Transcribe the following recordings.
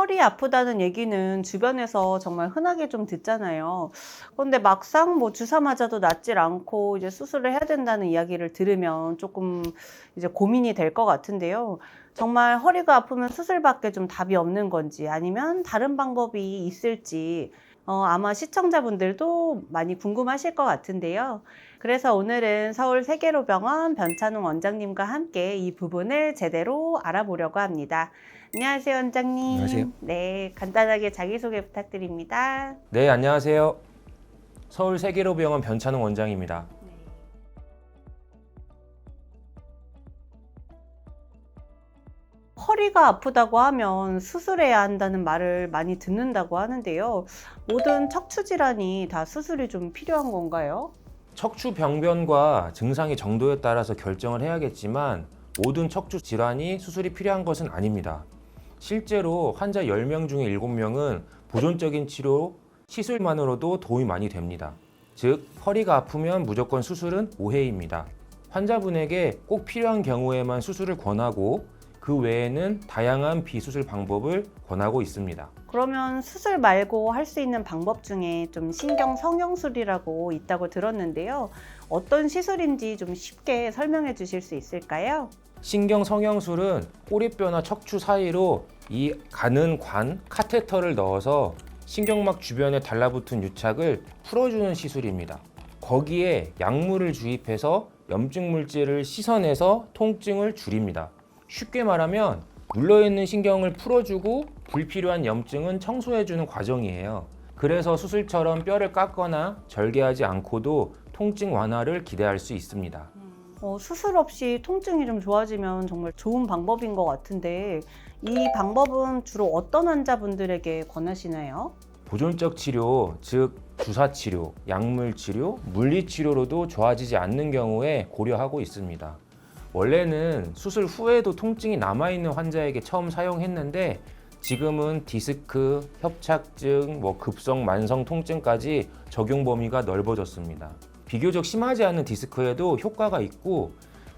허리 아프다는 얘기는 주변에서 정말 흔하게 좀 듣잖아요. 그런데 막상 뭐 주사 맞아도 낫질 않고 이제 수술을 해야 된다는 이야기를 들으면 조금 이제 고민이 될 것 같은데요. 정말 허리가 아프면 수술밖에 좀 답이 없는 건지 아니면 다른 방법이 있을지 어, 아마 시청자분들도 많이 궁금하실 것 같은데요. 그래서 오늘은 서울 세계로병원 변찬웅 원장님과 함께 이 부분을 제대로 알아보려고 합니다. 안녕하세요, 원장님. 안녕하세요. 네, 간단하게 자기소개 부탁드립니다. 네, 안녕하세요. 서울 세계로병원 변찬웅 원장입니다. 허리가 아프다고 하면 수술해야 한다는 말을 많이 듣는다고 하는데요. 모든 척추 질환이 다 수술이 좀 필요한 건가요? 척추 병변과 증상의 정도에 따라서 결정을 해야겠지만 모든 척추 질환이 수술이 필요한 것은 아닙니다. 실제로 환자 10명 중에 7명은 보존적인 치료, 시술만으로도 도움이 많이 됩니다. 즉, 허리가 아프면 무조건 수술은 오해입니다. 환자분에게 꼭 필요한 경우에만 수술을 권하고 그 외에는 다양한 비수술 방법을 권하고 있습니다. 그러면 수술 말고 할 수 있는 방법 중에 좀 신경 성형술이라고 있다고 들었는데요. 어떤 시술인지 좀 쉽게 설명해 주실 수 있을까요? 신경 성형술은 꼬리뼈나 척추 사이로 이 가는 관 카테터를 넣어서 신경막 주변에 달라붙은 유착을 풀어주는 시술입니다. 거기에 약물을 주입해서 염증 물질을 씻어내서 통증을 줄입니다. 쉽게 말하면 눌러있는 신경을 풀어주고 불필요한 염증은 청소해주는 과정이에요. 그래서 수술처럼 뼈를 깎거나 절개하지 않고도 통증 완화를 기대할 수 있습니다. 어, 수술 없이 통증이 좀 좋아지면 정말 좋은 방법인 것 같은데 이 방법은 주로 어떤 환자분들에게 권하시나요? 보존적 치료, 즉 주사 치료, 약물 치료, 물리 치료로도 좋아지지 않는 경우에 고려하고 있습니다. 원래는 수술 후에도 통증이 남아 있는 환자에게 처음 사용했는데 지금은 디스크, 협착증, 뭐 급성 만성 통증까지 적용 범위가 넓어졌습니다. 비교적 심하지 않은 디스크에도 효과가 있고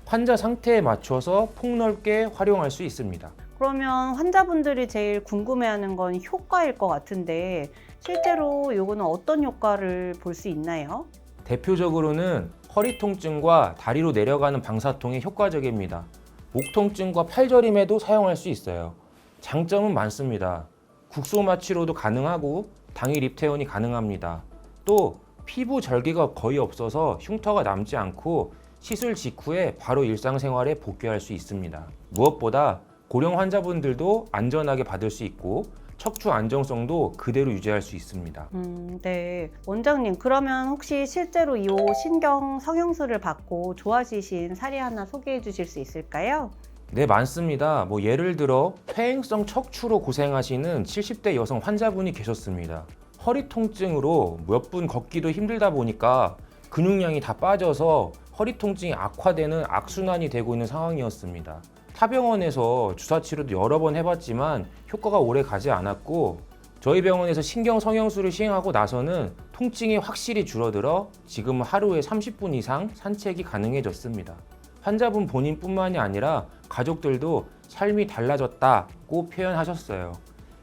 환자 상태에 맞춰서 폭넓게 활용할 수 있습니다. 그러면 환자분들이 제일 궁금해하는 건 효과일 것 같은데 실제로 요거는 어떤 효과를 볼 수 있나요? 대표적으로는 허리 통증과 다리로 내려가는 방사통이 효과적입니다. 목 통증과 팔저림에도 사용할 수 있어요. 장점은 많습니다. 국소 마취로도 가능하고 당일 입퇴원이 가능합니다. 또 피부 절개가 거의 없어서 흉터가 남지 않고 시술 직후에 바로 일상생활에 복귀할 수 있습니다. 무엇보다 고령 환자분들도 안전하게 받을 수 있고 척추 안정성도 그대로 유지할 수 있습니다. 음, 네. 원장님, 그러면 혹시 실제로 이 신경 성형술을 받고 좋아지신 사례 하나 소개해 주실 수 있을까요? 네, 많습니다. 뭐 예를 들어 폐행성 척추로 고생하시는 70대 여성 환자분이 계셨습니다. 허리 통증으로 몇 분 걷기도 힘들다 보니까 근육량이 다 빠져서 허리 통증이 악화되는 악순환이 되고 있는 상황이었습니다. 타병원에서 주사 치료도 여러 번 해봤지만 효과가 오래 가지 않았고 저희 병원에서 신경 성형술을 시행하고 나서는 통증이 확실히 줄어들어 지금 하루에 30분 이상 산책이 가능해졌습니다. 환자분 본인뿐만이 아니라 가족들도 삶이 달라졌다고 표현하셨어요.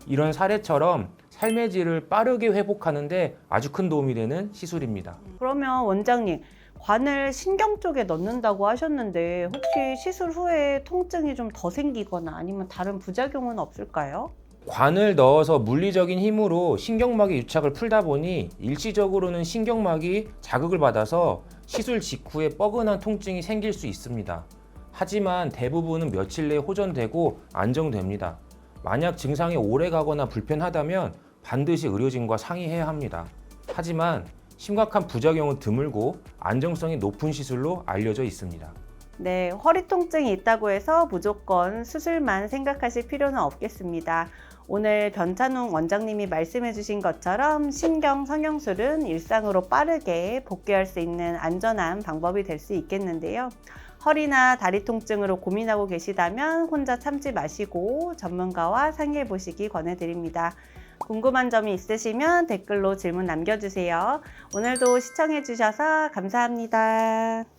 이런 사례처럼 삶의 질을 빠르게 회복하는데 아주 큰 도움이 되는 시술입니다. 그러면 원장님, 관을 신경 쪽에 넣는다고 하셨는데 혹시 시술 후에 통증이 좀 더 생기거나 아니면 다른 부작용은 없을까요? 관을 넣어서 물리적인 힘으로 신경막의 유착을 풀다 보니 일시적으로는 신경막이 자극을 받아서 시술 직후에 뻐근한 통증이 생길 수 있습니다. 하지만 대부분은 며칠 내에 호전되고 안정됩니다. 만약 증상이 오래 가거나 불편하다면 반드시 의료진과 상의해야 합니다. 하지만 심각한 부작용은 드물고 안정성이 높은 시술로 알려져 있습니다. 네, 허리 통증이 있다고 해서 무조건 수술만 생각하실 필요는 없겠습니다. 오늘 변찬웅 원장님이 말씀해 주신 것처럼 신경 성형술은 일상으로 빠르게 복귀할 수 있는 안전한 방법이 될 수 있겠는데요. 허리나 다리 통증으로 고민하고 계시다면 혼자 참지 마시고 전문가와 상의해 보시기 권해드립니다. 궁금한 점이 있으시면 댓글로 질문 남겨주세요. 오늘도 시청해 주셔서 감사합니다.